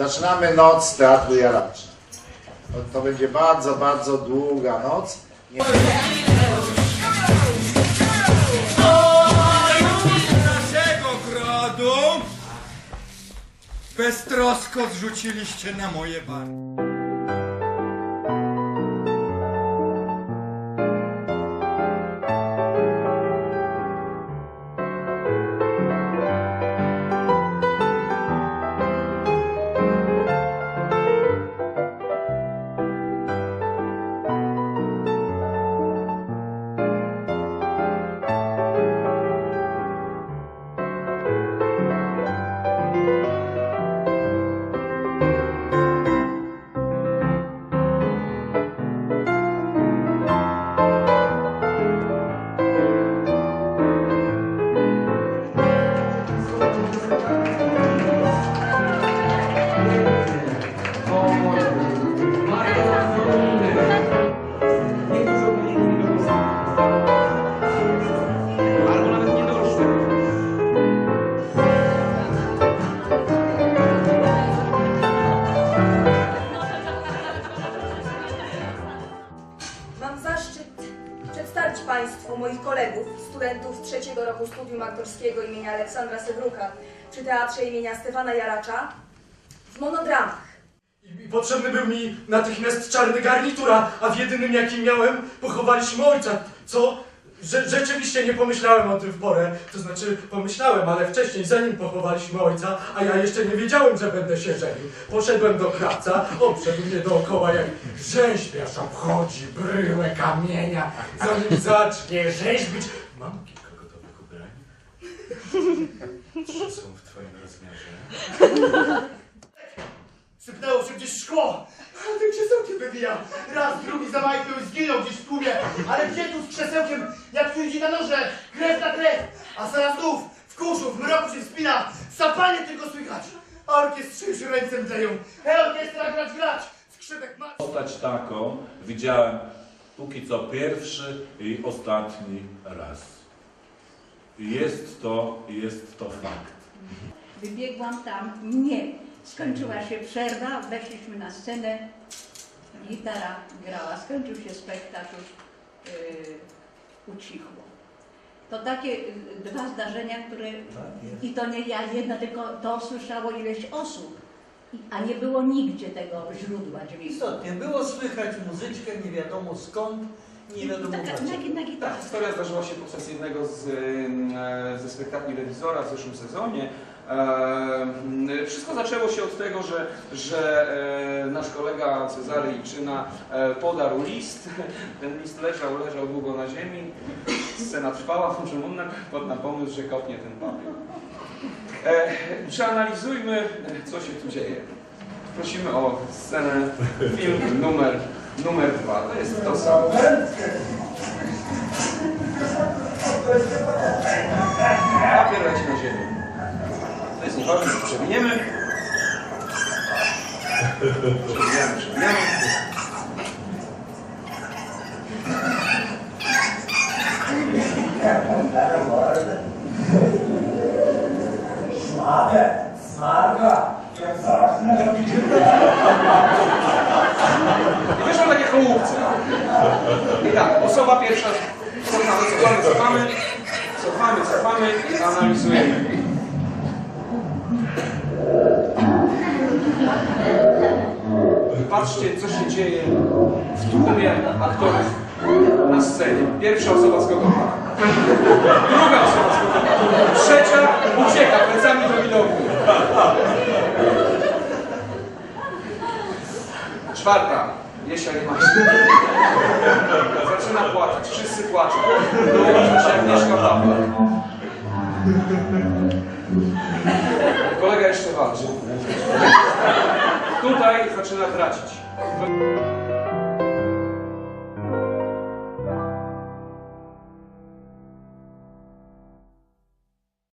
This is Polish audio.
Zaczynamy noc Teatru Jaracza. To, to będzie bardzo, bardzo długa noc. Nie... beztrosko zrzuciliście na moje barki. Państwu moich kolegów, studentów trzeciego roku studium aktorskiego imienia Aleksandra Sewruka przy Teatrze imienia Stefana Jaracza w monodramach. Potrzebny był mi natychmiast czarny garnitura, a w jedynym jakim miałem pochowaliśmy ojca. Co? Rzeczywiście nie pomyślałem o tym w porę. To znaczy pomyślałem, ale wcześniej, zanim pochowaliśmy ojca, a ja jeszcze nie wiedziałem, że będę się żenił. Poszedłem do krawca, obszedł mnie dookoła jak rzeźbiarz obchodzi bryłę kamienia, zanim zacznie rzeźbić. Mam kilka gotowych ubrań. Trzy są w twoim rozmiarze. Sypnęło się gdzieś szkło, wywija. Raz, drugi zamajknął i zginął gdzieś w tłumie. Ale gdzie tu z krzesełkiem, jak tu idzie na noże, krew na krew. A zaraz znów, w kurzu, w mroku się wspina, sapanie tylko słychać. A orkiestrze już ręce mdleją. Hej, orkiestra, grać, grać! Skrzypek ma... Postać taką widziałem póki co pierwszy i ostatni raz. Jest to, jest to fakt. Wybiegłam tam, nie. Skończyła się przerwa, weszliśmy na scenę, gitara grała, skończył się spektakl, yy, ucichło. To takie y, dwa zdarzenia, które, i to nie ja jedna, tylko to słyszało ileś osób, a nie było nigdzie tego źródła dźwięku. Istotnie, było słychać muzyczkę, nie wiadomo skąd, nie wiadomo Taka, na, na Ta gitarze. historia zdarzyła się podczas jednego z, e, ze spektakli Rewizora w zeszłym sezonie. Wszystko zaczęło się od tego, że, że e, nasz kolega Cezary Iczyna e, podarł list. Ten list leżał, leżał długo na ziemi. Scena trwała, po czym on nam wpadł na pomysł, że kopnie ten papier. E, Przeanalizujmy, co się tu dzieje. Prosimy o scenę, film numer, numer dwa. To jest to samo. Co przewiniemy. Przewiniemy, przewiniemy. I wyszło takie kołówce. I tak, osoba pierwsza, cofamy, cofamy, cofamy, cofamy, cofamy i analizujemy. Patrzcie, co się dzieje w tłumie aktorów na scenie. Pierwsza osoba zgotowana. Druga osoba zgotowana. Trzecia ucieka plecami do widoku. Czwarta. Jesia nie ma Zaczyna płakać. Wszyscy płaczą. Dołącza się Agnieszka Pawła. Kolega jeszcze walczy. Tutaj zaczyna tracić.